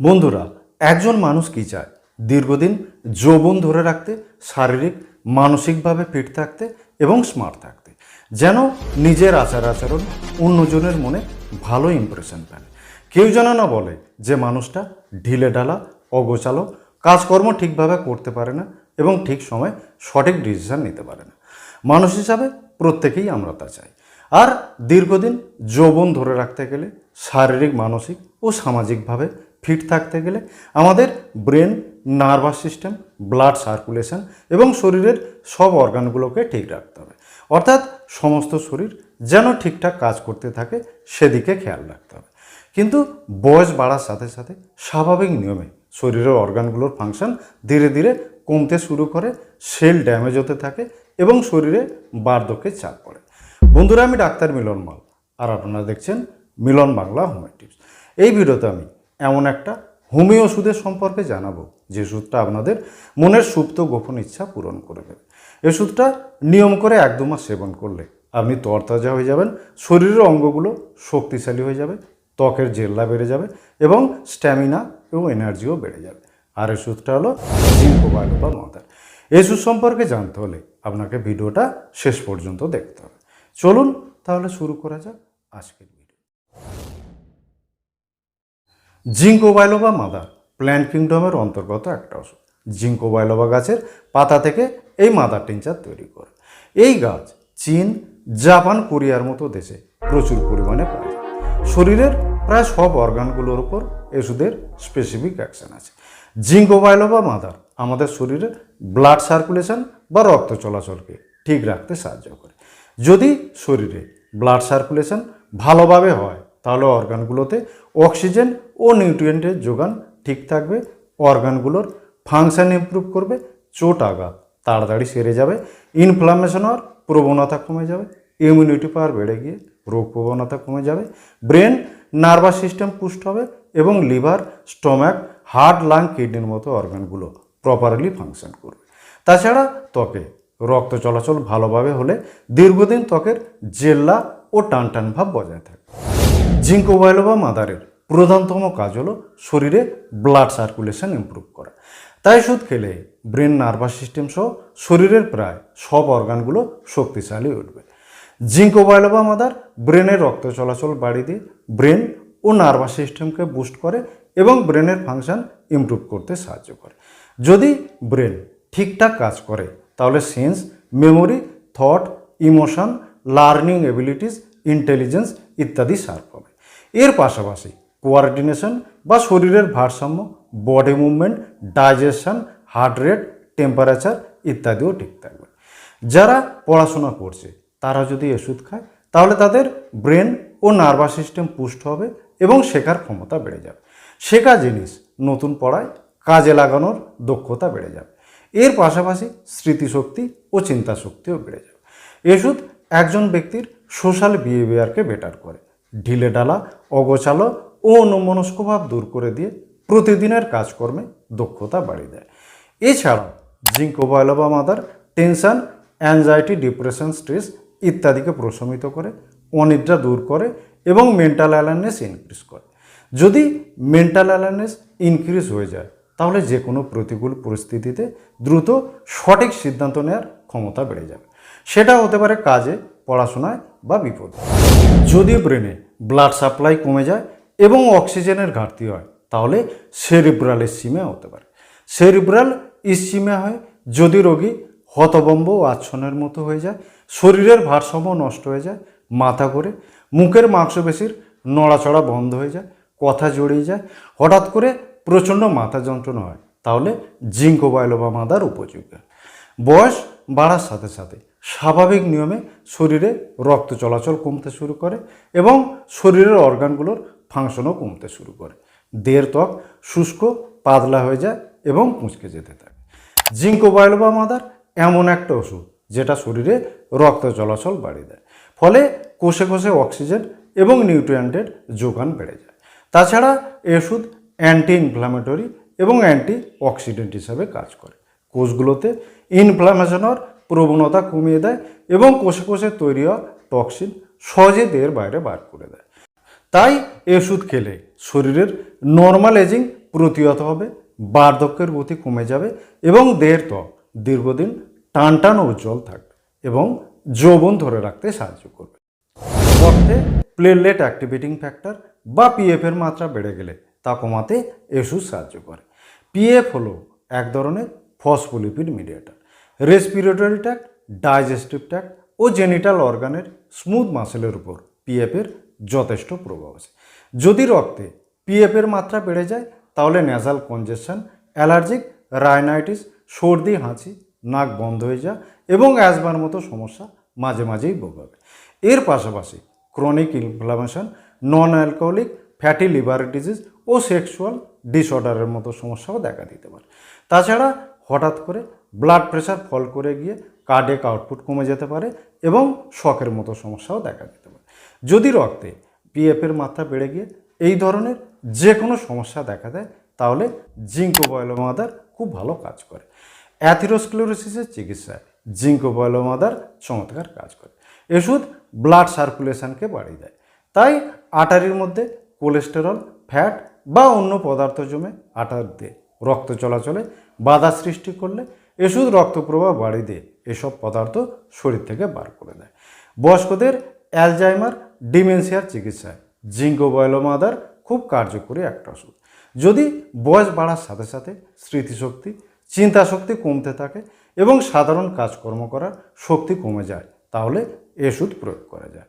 বন্ধুরা, একজন মানুষ কি চায়? দীর্ঘদিন যৌবন ধরে রাখতে, শারীরিক, মানসিকভাবে ফিট থাকতে এবং স্মার্ট থাকতে। যেন নিজের আচার আচরণ অন্যজনের মনে ভালো ইমপ্রেশন ফেলে কেউ যেন না বলে যে মানুষটা ঢিলে ঢালা, অগোছালো, কাজকর্ম ঠিকভাবে করতে পারে না এবং ঠিক সময় সঠিক ডিসিশন নিতে পারে না। মানুষ হিসাবে প্রত্যেকেই আমরা তা চাই। আর দীর্ঘদিন যৌবন ধরে রাখতে গেলে শারীরিক, মানসিক ও সামাজিকভাবে ফিট থাকতে গেলে আমাদের brain, nervous system, blood circulation এবং শরীরের সব অর্গানগুলোকে ঠিক রাখতে হবে। অর্থাৎ সমস্ত শরীর যেন ঠিকঠাক কাজ করতে থাকে সেদিকে খেয়াল রাখতে হবে। কিন্তু বয়স বাড়ার সাথে সাথে স্বাভাবিক নিয়মে শরীরের অর্গানগুলোর ফাংশন ধীরে ধীরে কমতে শুরু করে, সেল ড্যামেজ হতে থাকে এবং শরীরে বার্ধক্যের চাপ পড়ে। বন্ধুরা, আমি ডাক্তার মিলন মাল আর আপনারা দেখছেন মিলন বাংলা হোমিও এই ভিডিওতে আমি এমন একটা হোমিও সুদের সম্পর্কে জানাব। যে ওষুধটা আপনাদের মনের সুপ্ত গোপন ইচ্ছা পূরণ করে দেবে। এই ওষুধটা নিয়ম করে এক দু মাস সেবন করলে আপনি তরতাজা হয়ে যাবেন, শরীরের অঙ্গগুলো শক্তিশালী হয়ে যাবে, ত্বকের জেল্লা বেড়ে যাবে এবং স্ট্যামিনা এবং এনার্জিও বেড়ে যাবে। আর এই ওষুধটা হলো জিঙ্কোবায়োলোপা মাদার। এই ওষুধ সম্পর্কে জানতে হলে আপনাকে ভিডিওটা শেষ পর্যন্ত দেখতে হবে। চলুন তাহলে শুরু করা যাক আজকের video. Ginkgo biloba mother, plant কিংডমের অন্তর্গত একটা ওষুধ জিঙ্কোবায়োলোবা গাছের পাতা থেকে এই মাদার টিনচার তৈরি করে। এই গাছ চীন, জাপান, কোরিয়ার মতো দেশে প্রচুর পরিমাণে পাওয়া যায় শরীরের প্রায় সব অর্গানগুলোর উপর ওষুধের স্পেসিফিক অ্যাকশন আছে। জিঙ্কোবায়োলোবা মাদার আমাদের শরীরে ব্লাড সার্কুলেশন বা রক্ত চলাচলকে ঠিক রাখতে সাহায্য করে। যদি শরীরে ব্লাড সার্কুলেশন ভালোভাবে হয়, তাহলে অর্গানগুলোতে অক্সিজেন ও নিউট্রিয়েন্টের যোগান ঠিক থাকবে, অর্গানগুলোর ফাংশন ইমপ্রুভ করবে, চোট আঘাত তাড়াতাড়ি সেরে যাবে ইনফ্লামেশন হওয়ার প্রবণতা কমে যাবে ইমিউনিটি পাওয়ার বেড়ে গিয়ে রোগ প্রবণতা কমে যাবে ব্রেন নার্ভাস সিস্টেম পুষ্ট হবে এবং লিভার স্টমাক হার্ট লাং কিডনির মতো অর্গানগুলো প্রপারলি ফাংশন করবে। তাছাড়া ত্বকে রক্ত চলাচল ভালোভাবে হলে দীর্ঘদিন ত্বকের জেল্লা ও টানটান ভাব বজায় থাকে। জিঙ্কোবায়োলোবা মাদারের প্রধানতম কাজ হলো শরীরে ব্লাড সার্কুলেশন ইমপ্রুভ করা। তাই সুদ খেলে ব্রেন নার্ভাস সিস্টেম সহ শরীরের প্রায় সব অর্গানগুলো শক্তিশালী উঠবে। জিঙ্ক জিঙ্কোবায়োলোবা মাদার ব্রেনের রক্ত চলাচল বাড়িয়ে দিয়ে ব্রেন ও নার্ভাস সিস্টেমকে বুস্ট করে এবং ব্রেনের ফাংশন ইমপ্রুভ করতে সাহায্য করে। যদি ব্রেন ঠিকঠাক কাজ করে, তাহলে sense memory thought emotion learning abilities intelligence ইত্যাদি শার্প হবে। এর পাশাপাশি কোয়ার্ডিনেশন বা শরীরের ভারসাম্য, body movement, digestion, heart rate, temperature ইত্যাদিও ঠিক থাকবে। যারা পড়াশোনা করছে, তারা যদি ওষুধ খায়, তাহলে তাদের ব্রেন ও নার্ভাস সিস্টেম পুষ্ট হবে এবং শেখার ক্ষমতা বেড়ে যাবে। শেখা জিনিস নতুন পড়ায় কাজে লাগানোর দক্ষতা বেড়ে যাবে। এর পাশাপাশি স্মৃতিশক্তি ও চিন্তা শক্তিও বেড়ে যাবে। ওষুধ একজন ব্যক্তির সোশ্যাল বিহেভিয়ারকে বেটার করে। ঢিলে ডালা অগোছালো ও অন্যমনস্কভাব দূর করে দিয়ে প্রতিদিনের কাজকর্মে দক্ষতা বাড়িয়ে দেয়। এছাড়াও জিঙ্কোবায়োলোবা মাদার টেনশন অ্যাংজাইটি ডিপ্রেশন স্ট্রেস ইত্যাদিকে প্রশমিত করে, অনিদ্রা দূর করে এবং মেন্টাল অ্যালার্নেস ইনক্রিজ করে। যদি মেন্টাল অ্যালার্নেস ইনক্রিজ হয়ে যায়, তাহলে যে কোনো প্রতিকূল পরিস্থিতিতে দ্রুত সঠিক সিদ্ধান্ত নেওয়ার ক্ষমতা বেড়ে যাবে। সেটা হতে পারে কাজে, পড়াশোনায় বা বিপদে। যদি ব্রেনে ব্লাড সাপ্লাই কমে যায় এবং অক্সিজেনের ঘাটতি হয়, তাহলে সেরিব্রাল ইসিমিয়া হতে পারে। সেরিব্রাল ইসিমিয়া হয় যদি রোগী হতবম্ব ও আচ্ছন্নের মতো হয়ে যায়, শরীরের ভারসাম্য নষ্ট হয়ে যায়, মাথা করে মুখের মাংসপেশির নড়াচড়া বন্ধ হয়ে যায়, কথা জড়িয়ে যায়, হঠাৎ করে প্রচণ্ড মাথা যন্ত্রণা হয়, তাহলে জিঙ্কোবায়োলোবা মাদার উপযোগী বয়স বাড়ার সাথে সাথে স্বাভাবিক নিয়মে শরীরে রক্ত চলাচল কমতে শুরু করে এবং শরীরের অর্গানগুলোর ফাংশনও কমতে শুরু করে। দেহের ত্বক শুষ্ক, পাতলা হয়ে যায় এবং কুঁচকে যেতে থাকে। জিঙ্কোবায়োলোবা মাদার এমন একটা ওষুধ যেটা শরীরে রক্ত চলাচল বাড়িয়ে দেয়। ফলে কোষে কোষে অক্সিজেন এবং নিউট্রিয়েন্টের যোগান বেড়ে যায়। তাছাড়া এই ওষুধ অ্যান্টি ইনফ্ল্যামেটরি এবং অ্যান্টি অক্সিডেন্ট হিসাবে কাজ করে। কোষগুলোতে ইনফ্লামেশন হওয়ার প্রবণতা কমিয়ে দেয় এবং কোষে কোষে তৈরি হওয়া টক্সিন সহজে দেহের বাইরে বার করে দেয়। তাই এই ওষুধ খেলে শরীরের নর্মাল এজিং প্রতিহত হবে, বার্ধক্যের গতি কমে যাবে এবং দেহের ত্বক দীর্ঘদিন টান টান উজ্জ্বল থাকবে এবং যৌবন ধরে রাখতে সাহায্য করবে। রক্তে প্লেটলেট অ্যাক্টিভেটিং ফ্যাক্টর বা পিএফ এর মাত্রা বেড়ে গেলে তা কমাতে ওষুধ সাহায্য করে। পিএফ হলো এক ধরনের phospholipid mediator respiratory tract digestive tract ও জেনিটাল অর্গানের স্মুথ মাসেলের উপর পিএফ এর যথেষ্ট প্রভাব আছে। যদি রক্তে পিএফ এর মাত্রা বেড়ে যায়, তাহলে ন্যাজাল কনজেশন অ্যালার্জিক রাইনাইটিস সর্দি, হাঁচি, নাক বন্ধ হয়ে যা এবং অ্যাজমার মতো সমস্যা মাঝে মাঝেই ভোগাবে এর পাশাপাশি chronic inflammation non alcoholic fatty liver disease ও সেক্সুয়াল ডিসঅর্ডারের মতো সমস্যাও দেখা দিতে পারে। তাছাড়া হঠাৎ করে ব্লাড প্রেশার ফল করে গিয়ে কার্ডিয়াক আউটপুট কমে যেতে পারে এবং শখের মতো সমস্যাও দেখা দিতে পারে। যদি রক্তে পিএফের মাত্রা বেড়ে গিয়ে এই ধরনের যে কোনো সমস্যা দেখা দেয়, তাহলে জিঙ্কোবয়লোমাদার খুব ভালো কাজ করে। অ্যাথিরোস্ক্লেরোসিসের চিকিৎসায় জিঙ্কোবয়লোমাদার চমৎকার কাজ করে। ওষুধ ব্লাড সার্কুলেশনকে বাড়িয়ে দেয়। তাই আটারির মধ্যে কোলেস্টেরল, ফ্যাট বা অন্য পদার্থ জমে আটার দিয়ে রক্ত চলাচলে বাধা সৃষ্টি করলে ওষুধ রক্তপ্রবাহ বাড়িয়ে দিয়ে এসব পদার্থ শরীর থেকে বার করে দেয়। বয়স্কদের অ্যালজাইমার, ডিমেনশিয়ার চিকিৎসায়। জিঙ্কোবয়লোমাদার খুব কার্যকরী একটা ওষুধ। যদি বয়স বাড়ার সাথে সাথে স্মৃতিশক্তি চিন্তা শক্তি কমতে থাকে এবং সাধারণ কাজকর্ম করার শক্তি কমে যায়, তাহলে এষুধ প্রয়োগ করা যায়।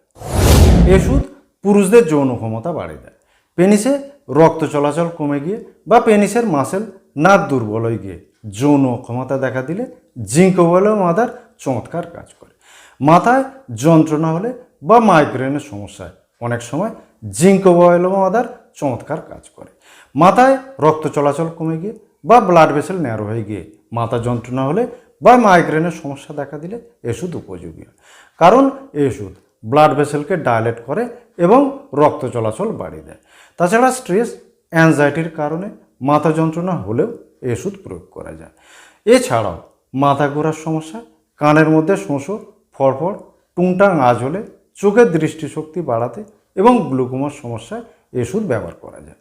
এষুধ পুরুষদের যৌন ক্ষমতা বাড়িয়ে দেয়। পেনিসে রক্ত চলাচল কমে গিয়ে বা পেনিসের মাসেল নাক দুর্বল হয়ে গিয়ে যৌন ক্ষমতা দেখা দিলে জিঙ্কোবল মাদার চমৎকার কাজ করে। মাথায় যন্ত্রণা হলে বা মাইগ্রেনের সমস্যায় অনেক সময় জিঙ্কোবল মাদার চমৎকার কাজ করে। মাথায় রক্ত চলাচল কমে গিয়ে বা ব্লাড ভেসেল ন্যারো হয়ে গিয়ে মাথা যন্ত্রণা হলে বা মাইগ্রেনের সমস্যা দেখা দিলে এষুধ উপযোগী। কারণ এই ওষুধ ব্লাড ভেসেলকে ডায়ালেট করে এবং রক্ত চলাচল বাড়িয়ে দেয়। তাছাড়া স্ট্রেস অ্যাংজাইটির কারণে মাথা যন্ত্রণা হলেও এই ওষুধ প্রয়োগ করা যায়। এছাড়াও মাথা ঘোরার সমস্যা, কানের মধ্যে শোঁসো ফড়ফড় টুংটাং আজ হলে চোখের দৃষ্টিশক্তি বাড়াতে এবং গ্লুকোমার সমস্যায় এই ওষুধ ব্যবহার করা যায়।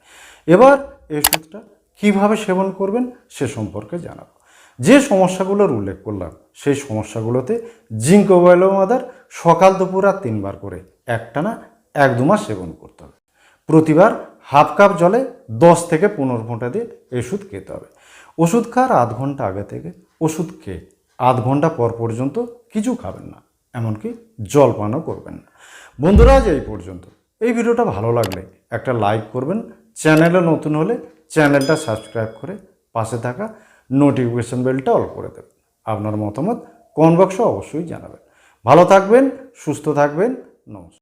এবার এই ওষুধটা কীভাবে সেবন করবেন সে সম্পর্কে জানাব। যে সমস্যাগুলোর উল্লেখ করলাম, সেই সমস্যাগুলোতে জিঙ্ক মাদার সকাল দুপুর আর তিনবার করে একটানা এক দু মাস সেবন করতে হবে। প্রতিবার হাফ কাপ জলে দশ থেকে পনেরো ফোঁটা দিয়ে ওষুধ খেতে হবে। ওষুধ খাওয়ার আধ ঘণ্টা আগে থেকে ওষুধ খেয়ে আধ ঘণ্টা পর পর্যন্ত কিছু খাবেন না, এমনকি জলপানও করবেন না। বন্ধুরা, আজ এই পর্যন্ত। এই ভিডিওটা ভালো লাগলে একটা লাইক করবেন। চ্যানেলে নতুন হলে চ্যানেলটা সাবস্ক্রাইব করে পাশে থাকা নোটিফিকেশন বেলটা অল করে দেবেন। আপনার মতামত কমেন্ট বক্সে অবশ্যই জানাবেন। ভালো থাকবেন, সুস্থ থাকবেন। নমস্কার।